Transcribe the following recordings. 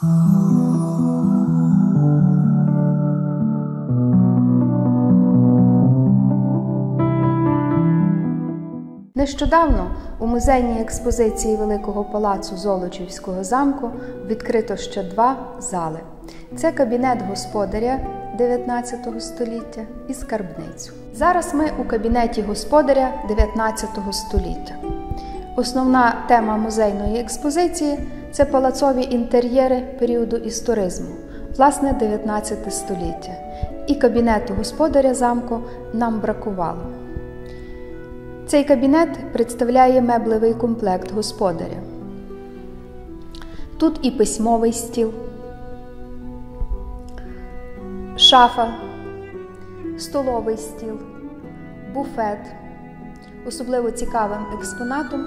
Нещодавно у музейній експозиції Великого палацу Золочівського замку відкрито ще два зали. Це кабінет господаря 19 століття і скарбницю. Зараз ми у кабінеті господаря 19 століття. Основна тема музейної експозиції це палацові інтер'єри періоду історизму, власне, 19 століття. І кабінету господаря замку нам бракувало. Цей кабінет представляє меблевий комплект господаря. Тут і письмовий стіл, шафа, столовий стіл, буфет. Особливо цікавим експонатом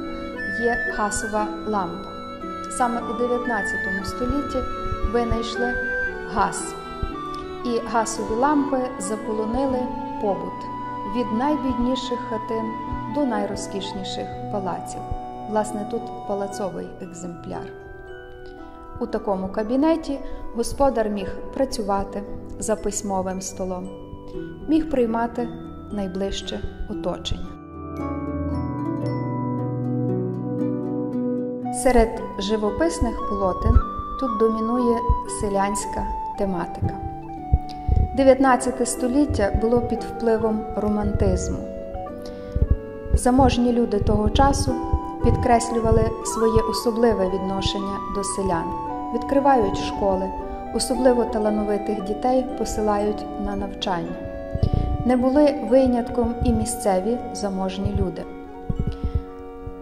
є гасова лампа. Саме у 19 столітті винайшли газ. І газові лампи заполонили побут від найбідніших хатин до найрозкішніших палаців. Власне, тут палацовий екземпляр. У такому кабінеті господар міг працювати за письмовим столом, міг приймати найближче оточення. Серед живописних полотен тут домінує селянська тематика. 19 століття було під впливом романтизму. Заможні люди того часу підкреслювали своє особливе відношення до селян, відкривають школи, особливо талановитих дітей посилають на навчання. Не були винятком і місцеві заможні люди.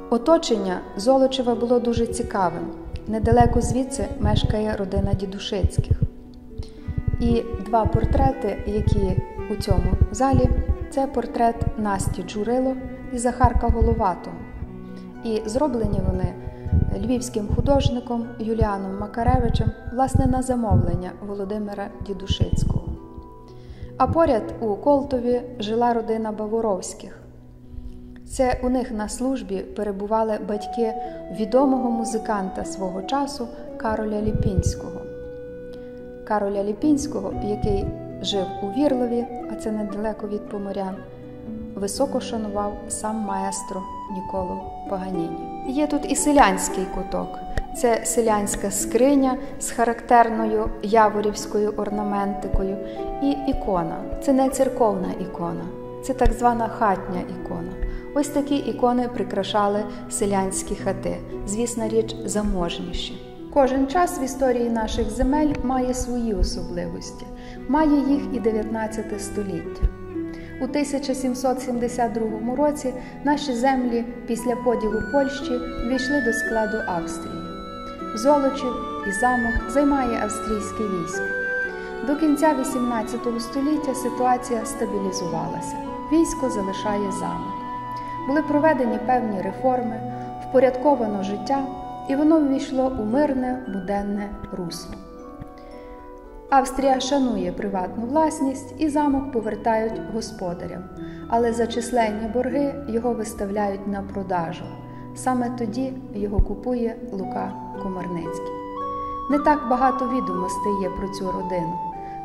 Оточення Золочева було дуже цікавим. Недалеко звідси мешкає родина Дідушицьких. І два портрети, які у цьому залі, це портрет Насті Джурило і Захарка Головатого. І зроблені вони львівським художником Юліаном Макаревичем, власне, на замовлення Володимира Дідушицького. А поряд у Колтові жила родина Баворовських. Це у них на службі перебували батьки відомого музиканта свого часу Кароля Ліпінського. Кароля Ліпінського, який жив у Вірлові, а це недалеко від Поморян, високо шанував сам маестро Ніколо Паганіні. Є тут і селянський куток. Це селянська скриня з характерною яворівською орнаментикою і ікона. Це не церковна ікона, це так звана хатня ікона. Ось такі ікони прикрашали селянські хати, звісна річ, заможніші. Кожен час в історії наших земель має свої особливості, має їх і 19 століття. У 1772 році наші землі після поділу Польщі війшли до складу Австрії. Золочів і замок займає австрійське військо. До кінця XVIII століття ситуація стабілізувалася. Військо залишає замок. Були проведені певні реформи, впорядковано життя, і воно ввійшло у мирне буденне русло. Австрія шанує приватну власність і замок повертають господарям, але за численні борги його виставляють на продажу. Саме тоді його купує Лука Комарницький. Не так багато відомостей є про цю родину.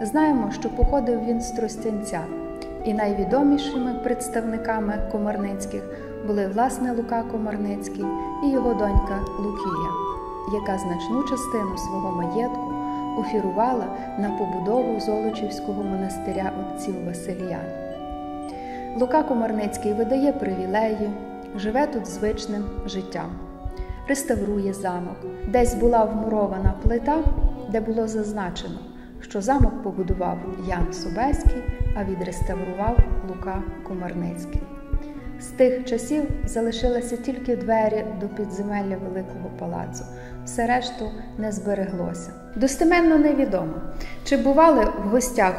Знаємо, що походив він з Тростянця, і найвідомішими представниками Комарницьких були власне Лука Комарницький і його донька Лукія, яка значну частину свого маєтку офірувала на побудову Золочівського монастиря отців Василіян. Лука Комарницький видає привілеї, живе тут звичним життям, реставрує замок. Десь була вмурована плита, де було зазначено, що замок побудував Ян Собеський, а відреставрував Лука Комарницький. З тих часів залишилися тільки двері до підземелля Великого палацу, все решту не збереглося. Достеменно невідомо, чи бували в гостях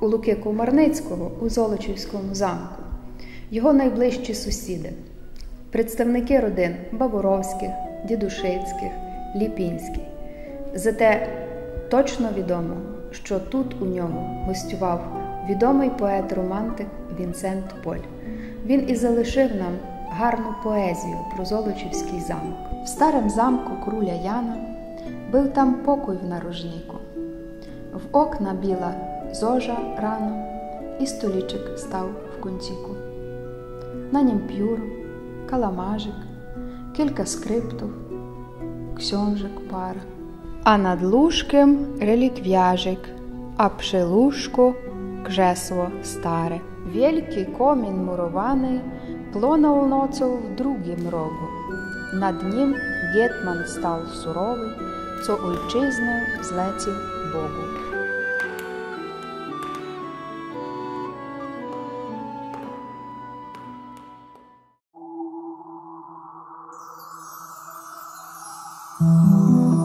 у Луки Комарницького у Золочівському замку, його найближчі сусіди, представники родин Баворовських, Дідушицьких, Ліпінських. Зате точно відомо, що тут у нього гостював відомий поет-романтик Вінсент Поль. Він і залишив нам гарну поезію про Золочівський замок. В старому замку круля Яна Był tam pokój w narożniku. W okna biła zorza rano i stoliczek stał w kąciku. Na nim pióro, kalamarzyk, kilka skryptów, książek para. A nad łóżkiem relikwiarzyk, a przy łóżku krzesło stare. Wielki komin murowany plonął nocą w drugim rogu. Nad nim Hetman stał surowy, co ojczyznę zlecił Bogu. Thank